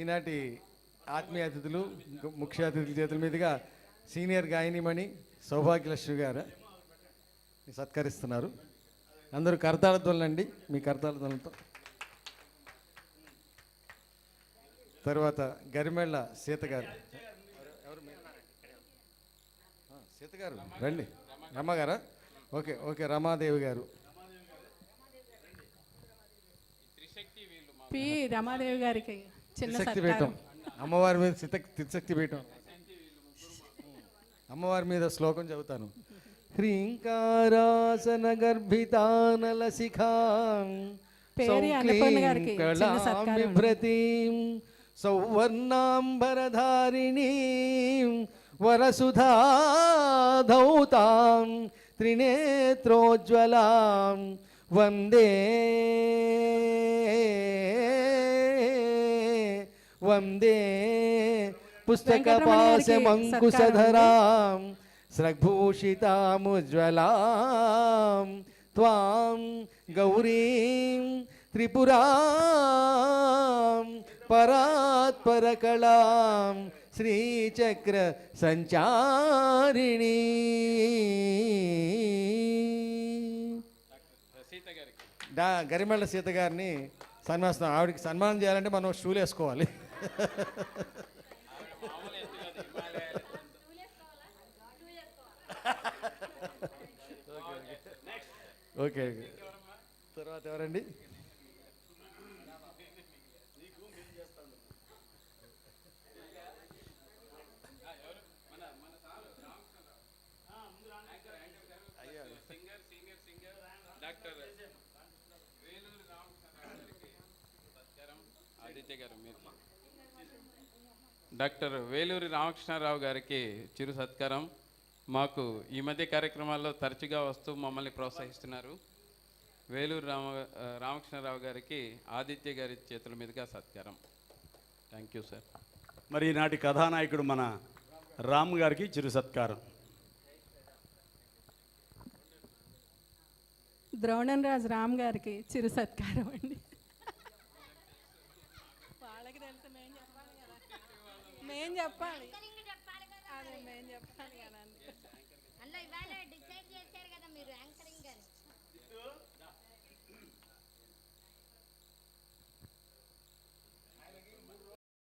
ఈనాటి ఆత్మీయ అతిథులు ముఖ్య అతిథుల చేతుల మీదుగా సీనియర్ గాయనిమణి సౌభాగ్యలక్ష్మి గారు సత్కరిస్తున్నారు. అందరూ కరతాళధ్వనులండి మీ కరతాళధ్వనులతో తర్వాత గరిమెళ్ళ సీత గారు. ఎవరు మీరు? సీత గారు రండి. రమ్మగారా ఓకే ఓకే రమాదేవి గారు. పి రమాదేవి గారికి. సత్కారం పీఠం. అమ్మవారి మీద త్రిశక్తి పీఠం. అమ్మవారి మీద శ్లోకం చదువుతాను. హ్రీంకారాసన గర్భితానల శిఖాం. బిభ్రతీం సౌవర్ణాంబరధారిణీం వరసుధాధౌతాం త్రినేత్రోజ్వలాం వందే వందే పుస్తకపాశమంకుశధరాం స్రగ్భూషితాముజ్వలాం త్వాం గౌరీం త్రిపురాం పరాత్పరకళాం శ్రీచక్ర సంచారిణీ. డా గరిమెళ్ళ సీత గారిని సన్మానం ఆవిడకి సన్మానం చేయాలంటే మనం షూలు వేసుకోవాలి. Okay okay. తర్వాత ఎవరండి? డాక్టర్ ఆదిత్య గారు మీరు. డాక్టర్ వేలూరి రామకృష్ణారావు గారికి చిరు సత్కారం. మాకు ఈ మధ్య కార్యక్రమాల్లో తరచుగా వస్తూ మమ్మల్ని ప్రోత్సహిస్తున్నారు. వేలూరు రామ రామకృష్ణారావు గారికి ఆదిత్య గారి చేతుల మీదుగా సత్కారం. థ్యాంక్ యూ సార్ మరి ఈనాటి కథానాయకుడు మన రామ్ గారికి చిరు సత్కారం. ద్రోణం రాజు రామ్ గారికి చిరు సత్కారం అండి. మేం చెప్పాలి. అదే మేం చెప్పాలి కదా